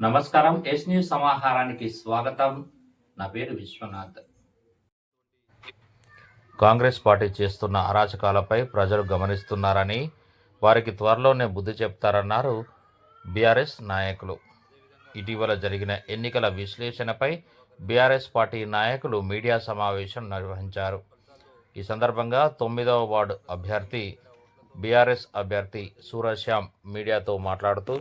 నమస్కారం yes news సమాహారానికి స్వాగతం. నా పేరు విశ్వనాథ్. కాంగ్రెస్ పార్టీ చేస్తున్న అరాచకాలపై ప్రజలు గమనిస్తున్నారని వారికి త్వరలోనే బుద్ధి చెప్తారన్నారు బీఆర్ఎస్ నాయకులు. ఇటీవల జరిగిన ఎన్నికల విశ్లేషణపై బీఆర్ఎస్ పార్టీ నాయకులు మీడియా సమావేశం నిర్వహించారు. ఈ సందర్భంగా తొమ్మిదవ వార్డు అభ్యర్థి బీఆర్ఎస్ అభ్యర్థి సూరశ్యామ్ మీడియాతో మాట్లాడుతూ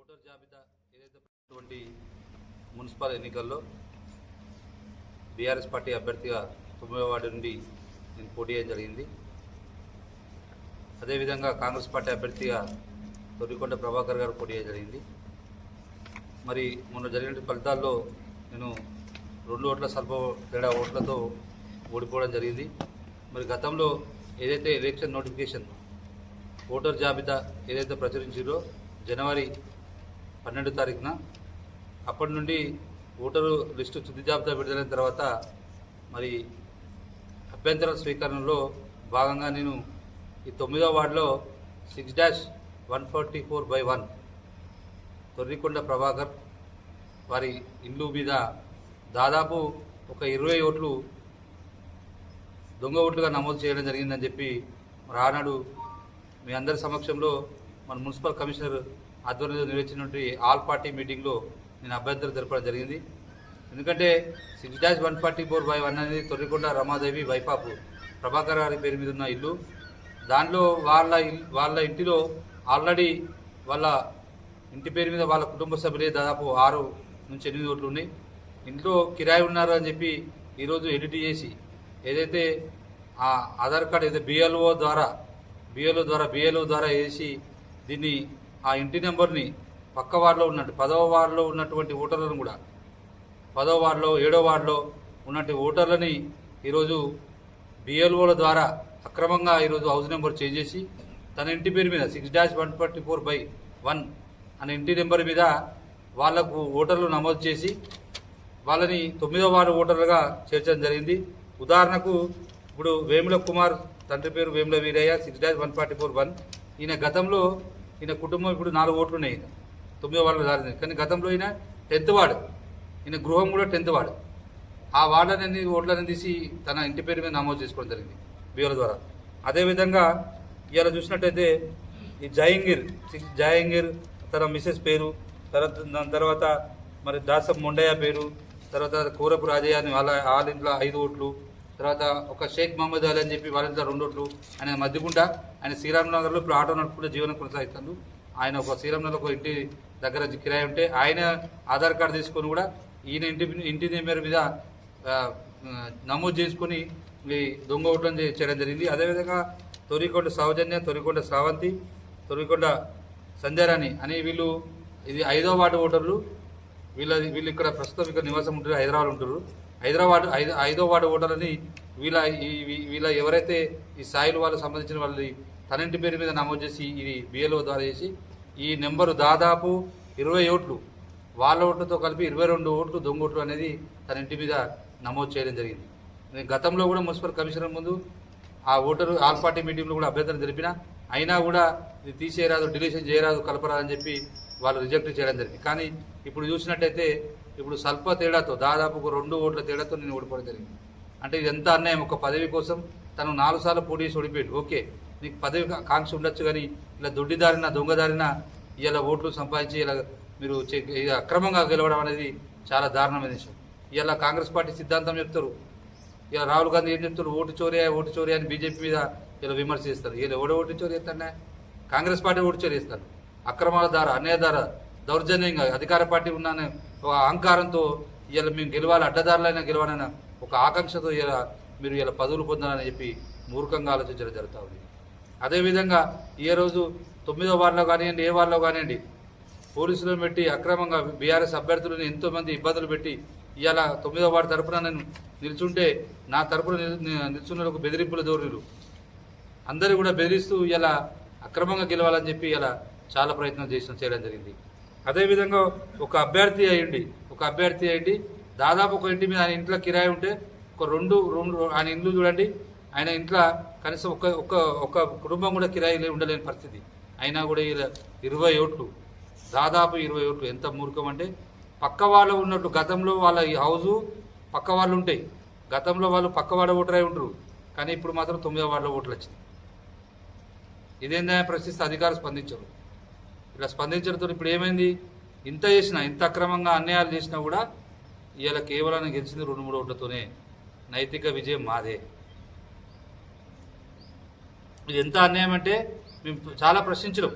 ఓటర్ జాబితా ఏదైతే ఉన్నటువంటి మున్సిపల్ ఎన్నికల్లో బీఆర్ఎస్ పార్టీ అభ్యర్థిగా తొమ్మిదవ వార్డు నుండి నేను పోటీ చేయడం జరిగింది. అదేవిధంగా కాంగ్రెస్ పార్టీ అభ్యర్థిగా తొర్రికొండ ప్రభాకర్ గారు పోటీ చేయడం జరిగింది. మరి మొన్న జరిగిన ఫలితాల్లో నేను రెండు ఓట్ల స్వల్ప తేడా ఓట్లతో ఓడిపోవడం జరిగింది. మరి గతంలో ఏదైతే ఎలక్షన్ నోటిఫికేషన్ ఓటర్ జాబితా ఏదైతే ప్రచురించారో జనవరి పన్నెండు తారీఖున అప్పటి నుండి ఓటరు లిస్టు తుది జాబితా విడుదలైన తర్వాత మరి అభ్యంతర స్వీకరణలో భాగంగా నేను ఈ తొమ్మిదో వార్డులో six dash one forty four by one Thorrikonda Prabhakar వారి ఇల్లు మీద దాదాపు ఒక ఇరవై ఓట్లు దొంగ ఓట్లుగా నమోదు చేయడం జరిగిందని చెప్పి మరి ఆనాడు మీ అందరి సమక్షంలో మన మున్సిపల్ కమిషనర్ ఆధ్వర్యంలో నిర్వహించినటువంటి ఆల్ పార్టీ మీటింగ్లో నేను అభ్యంతరం జరపడం జరిగింది. ఎందుకంటే six dash one forty four by one అనేది తొర్రికొండ రమాదేవి వైపాపు ప్రభాకర్ గారి పేరు మీద ఉన్న ఇల్లు. దానిలో వాళ్ళ వాళ్ళ ఇంటిలో ఆల్రెడీ వాళ్ళ ఇంటి పేరు మీద వాళ్ళ కుటుంబ సభ్యులే దాదాపు ఆరు నుంచి ఎనిమిది ఓట్లు ఉన్నాయి. ఇంట్లో కిరాయి ఉన్నారు అని చెప్పి ఈరోజు ఎడిట్ చేసి ఏదైతే ఆ ఆధార్ కార్డు ఏదైతే బిఎల్ఓ ద్వారా బిఎల్ఓ ద్వారా బిఎల్ఓ ద్వారా వేసి దీన్ని ఆ ఇంటి నెంబర్ని పక్క వార్డులో ఉన్నట్టు పదవ వార్డులో ఉన్నటువంటి ఓటర్లను కూడా పదవ వార్డులో ఏడో వార్డులో ఉన్నటువంటి ఓటర్లని ఈరోజు బిఎల్ఓల ద్వారా అక్రమంగా ఈరోజు హౌస్ నెంబర్ చేంజ్ చేసి తన ఇంటి పేరు మీద six dash one forty four by one అనే ఇంటి నెంబర్ మీద వాళ్ళకు ఓటర్లు నమోదు చేసి వాళ్ళని తొమ్మిదో వార్డు ఓటర్లుగా చేర్చడం జరిగింది. ఉదాహరణకు ఇప్పుడు వేముల కుమార్ తండ్రి పేరు Vemula Veeraiah six dash one forty four one ఈయన గతంలో ఈయన కుటుంబం ఇప్పుడు నాలుగు ఓట్లు ఉన్నాయి తొమ్మిదో వార్డులో దారింది కానీ గతంలో ఈయన టెన్త్ వార్డు. ఈయన గృహం కూడా టెన్త్ వార్డు. ఆ వార్డులన్నీ ఓట్లని తీసి తన ఇంటి పేరు మీద నమోదు చేసుకోవడం జరిగింది బియోల ద్వారా. అదేవిధంగా ఇవాళ చూసినట్టయితే ఈ జయంగీర్ సిక్స్ తన మిసెస్ పేరు తర్వాత దాని తర్వాత మరి దాసం మొండయ్య పేరు తర్వాత కూరపు రాజయ్య అని వాళ్ళ వాళ్ళ ఇంట్లో ఐదు ఓట్లు తర్వాత ఒక షేక్ మహమ్మద్ అలీ అని చెప్పి వాళ్ళ ఇంట్లో రెండు ఓట్లు ఆయన మధ్యగుంట ఆయన శ్రీరామనగర్లో ఇప్పుడు ఆటో నడుపుకుంటే జీవనం కొనసాగిస్తాడు. ఆయన ఒక శ్రీరామనగర్ ఒక ఇంటి దగ్గర కిరాయి ఉంటే ఆయన ఆధార్ కార్డు తీసుకొని కూడా ఈయన ఇంటి ఇంటి నెంబర్ మీద నమోదు చేసుకొని ఈ దొంగ ఓట్లను చేయడం జరిగింది. అదేవిధంగా తొరికొండ సౌజన్య తొరికొండ శ్రావంతి తొరికొండ సంధ్యారాణి అని వీళ్ళు ఇది ఐదో వార్డు ఓటర్లు. వీళ్ళ వీళ్ళు ఇక్కడ ప్రస్తుతం ఇక్కడ నివాసం ఉంటారు హైదరాబాద్ ఉంటారు హైదరాబాద్ ఐదో వార్డు ఓటర్లని వీళ్ళ ఈ- వీళ్ళ ఎవరైతే ఈ సాయిలు వాళ్ళకి సంబంధించిన వాళ్ళని తన ఇంటి పేరు మీద నమోదు చేసి ఇది బిఎల్ఓ ద్వారా చేసి ఈ నెంబరు దాదాపు ఇరవై ఓట్లు వాళ్ళ ఓట్లతో కలిపి ఇరవై రెండు ఓట్లు దొంగ ఓట్లు అనేది తన ఇంటి మీద నమోదు చేయడం జరిగింది. నేను గతంలో కూడా మున్సిపల్ కమిషనర్ ముందు ఆ ఓటరు ఆల్ పార్టీ మీటింగ్లో కూడా అభ్యర్థన తెలిపిన అయినా కూడా ఇది తీసేయరాదు డిలీషన్ చేయరాదు కలపరాదు అని చెప్పి వాళ్ళు రిజెక్ట్ చేయడం జరిగింది. కానీ ఇప్పుడు చూసినట్టయితే ఇప్పుడు స్వల్ప తేడాతో దాదాపు రెండు ఓట్ల తేడాతో నేను ఓడిపోవడం జరిగింది. అంటే ఇది ఎంత అన్యాయం? ఒక పదవి కోసం తను నాలుగు సార్లు పోటీ చేసి ఓడిపోయాడు. ఓకే. నీకు పదవి కాంక్ష ఉండొచ్చు కానీ ఇలా దొడ్డిదారిన దొంగదారిన ఇలా ఓట్లు సంపాదించి ఇలా మీరు అక్రమంగా గెలవడం అనేది చాలా దారుణమైన విషయం. ఇలా కాంగ్రెస్ పార్టీ సిద్ధాంతం చెప్తారు. ఇలా రాహుల్ గాంధీ ఏం చెప్తారు ఓటు చోరే ఓటు చోరే అని బీజేపీ మీద ఇలా విమర్శ చేస్తారు ఇలా ఎవడో ఓటు చోరీ చేస్తాడే కాంగ్రెస్ పార్టీ ఓటు చోరీ చేస్తారు అక్రమాల ద్వారా అన్యాయ ద్వారా దౌర్జన్యంగా అధికార పార్టీ ఉన్నానే ఒక అహంకారంతో ఇలా మేము గెలవాలి అడ్డదారులైనా గెలవాలైనా ఒక ఆకాంక్షతో ఇలా మీరు ఇలా పదవులు పొందాలని చెప్పి మూర్ఖంగా ఆలోచించడం జరుగుతూ ఉంది. అదేవిధంగా ఏ రోజు తొమ్మిదో వార్డులో కానివ్వండి ఏ వార్డులో కానివ్వండి పోలీసులను పెట్టి అక్రమంగా బీఆర్ఎస్ అభ్యర్థులను ఎంతోమంది ఇబ్బందులు పెట్టి ఇవాళ తొమ్మిదో వార్డు తరపున నేను నిల్చుంటే నా తరపున నిల్చున్నకు నిల్చున్న ఒక బెదిరింపుల ధోరణులు అందరూ కూడా బెదిరిస్తూ ఇలా అక్రమంగా గెలవాలని చెప్పి ఇలా చాలా ప్రయత్నం చేసిన చేయడం జరిగింది. అదేవిధంగా ఒక అభ్యర్థి అయ్యండి ఒక అభ్యర్థి అయ్యండి దాదాపు ఒక ఇంటి మీద ఆయన ఇంట్లో కిరాయి ఉంటే ఒక రెండు రెండు ఆయన ఇల్లు చూడండి ఆయన ఇంట్లో కనీసం ఒక ఒక ఒక కుటుంబం కూడా కిరాయి లే- ఉండలేని పరిస్థితి. అయినా కూడా ఇలా ఇరవై ఓట్లు దాదాపు ఇరవై ఓట్లు. ఎంత మూర్ఖం అంటే పక్క వాళ్ళు ఉన్నట్టు గతంలో వాళ్ళ ఈ హౌజు పక్క వాళ్ళు ఉంటాయి. గతంలో వాళ్ళు పక్క వాళ్ళ ఓటరై ఉంటారు కానీ ఇప్పుడు మాత్రం తొమ్మిదో వార్డులో ఓట్లు వచ్చింది ఇదేందా ప్రశ్నిస్తే అధికారులు స్పందించరు. ఇలా స్పందించడంతో ఇప్పుడు ఏమైంది? ఇంత చేసినా ఇంత అక్రమంగా అన్యాయాలు చేసినా కూడా ఇవాళ కేవలం గెలిచింది రెండు మూడు ఓట్లతోనే. నైతిక విజయం మాదే. ఇది ఎంత అన్యాయం అంటే మేము చాలా ప్రశ్నించడం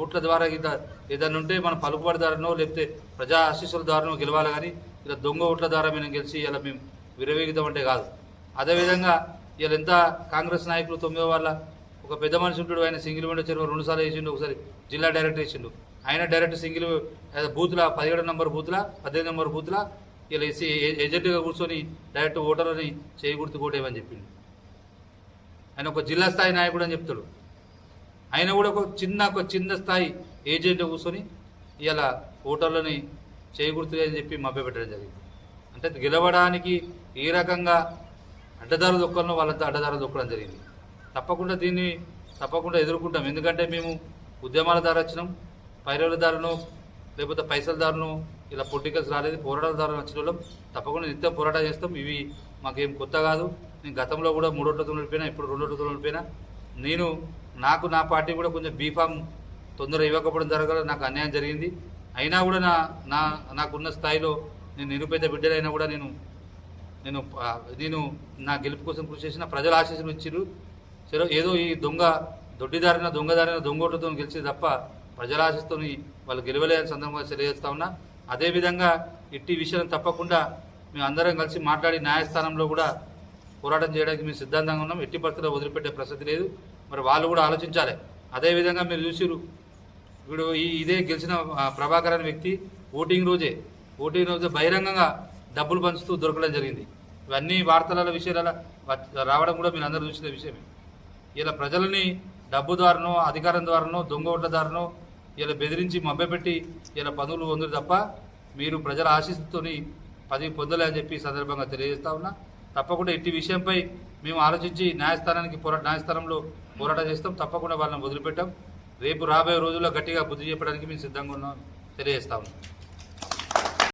ఓట్ల ద్వారా ఇద ఏదైనా ఉంటే మనం పలుకుబడి ద్వారానో లేకపోతే ప్రజా ఆశీస్సుల ద్వారానో గెలవాలి కానీ ఇలా దొంగ ఓట్ల ద్వారా మేము గెలిచి ఇలా మేము విరవేగిద్దామంటే కాదు. అదేవిధంగా ఇలా ఎంత కాంగ్రెస్ నాయకులు తొమ్మిదో వాళ్ళ ఒక పెద్ద మనిషి ఉంటాడు ఆయన సింగిల్ విండో చెరువు రెండుసార్లు వేసిండు ఒకసారి జిల్లా డైరెక్టర్ వేసిండు. ఆయన డైరెక్ట్ సింగిల్ బూత్ల పదిహేడు నెంబర్ బూత్ల పద్దెనిమిది నెంబర్ బూత్ల ఇలా ఏజెంట్గా కూర్చొని డైరెక్ట్ ఓటర్లని చేయి గుర్తు చెప్పిండు. ఆయన ఒక జిల్లా స్థాయి నాయకుడు అని చెప్తాడు. ఆయన కూడా ఒక చిన్న ఒక చిన్న స్థాయి ఏజెంట్ కూర్చొని ఇలా ఓటర్లని చేయకూడదు అని చెప్పి మభ్యపెట్టడం జరిగింది. అంటే గెలవడానికి ఏ రకంగా అడ్డదారులు దొక్కలను వాళ్ళంతా అడ్డదారులు దొక్కడం జరిగింది. తప్పకుండా దీన్ని తప్పకుండా ఎదుర్కొంటాం. ఎందుకంటే మేము ఉద్యమాల ద్వారా వచ్చినాం పైరవుల దారును లేకపోతే పైసల దారును ఇలా పొలిటికల్స్ రాలేదు పోరాటాల ద్వారా వచ్చిన వాళ్ళం. తప్పకుండా నిత్యం పోరాటం చేస్తాం. ఇవి మాకేం కొత్త కాదు. నేను గతంలో కూడా మూడోట్లతో నడిపోయినా ఇప్పుడు రెండోట్లతో నడిపోయినా నేను నాకు నా పార్టీ కూడా కొంచెం బీఫామ్ తొందర ఇవ్వకపోవడం జరగదు నాకు అన్యాయం జరిగింది. అయినా కూడా నా నా నాకున్న స్థాయిలో నేను నిరుపేద బిడ్డలైనా కూడా నేను నేను నేను నా గెలుపు కోసం కృషి చేసిన ప్రజల ఆశీస్సులు ఇచ్చిరు సరే ఏదో ఈ దొంగ దొడ్డిదారిన దొంగదారిన దొంగోట్లతో గెలిచి తప్ప ప్రజల ఆశిస్తోని వాళ్ళు గెలవలేని సందర్భంగా తెలియజేస్తా ఉన్నా. అదేవిధంగా ఇట్టి విషయం తప్పకుండా మేము అందరం కలిసి మాట్లాడి న్యాయస్థానంలో కూడా పోరాటం చేయడానికి మేము సిద్ధాంతంగా ఉన్నాం. ఎట్టి పరిస్థితుల్లో వదిలిపెట్టే ప్రసక్తి లేదు. మరి వాళ్ళు కూడా ఆలోచించాలి. అదేవిధంగా మీరు చూసిరు ఇప్పుడు ఈ ఇదే గెలిచిన ప్రభాకర్ అనే వ్యక్తి ఓటింగ్ రోజే ఓటింగ్ రోజే బహిరంగంగా డబ్బులు పంచుతూ దొరకడం జరిగింది. ఇవన్నీ వార్తల విషయాల రావడం కూడా మీరు అందరూ చూసిన విషయమే. ఇలా ప్రజలని డబ్బు ద్వారానో అధికారం ద్వారానో దొంగ ఓట్ల ద్వారానో ఇలా బెదిరించి మభ్యపెట్టి ఇలా పనులు పొందురు తప్ప మీరు ప్రజల ఆశీస్సుతోని పది పొందలే అని చెప్పి సందర్భంగా తెలియజేస్తా ఉన్నా. తప్పకుండా ఇట్టి విషయంపై మేము ఆలోచించి న్యాయస్థానానికి పోరా న్యాయస్థానంలో పోరాటం చేస్తాం. తప్పకుండా వాళ్ళని వదిలిపెట్టాం. రేపు రాబోయే రోజుల్లో గట్టిగా బుద్ధి చెప్పడానికి మేము సిద్ధంగా ఉన్నాం. తెలియజేస్తాము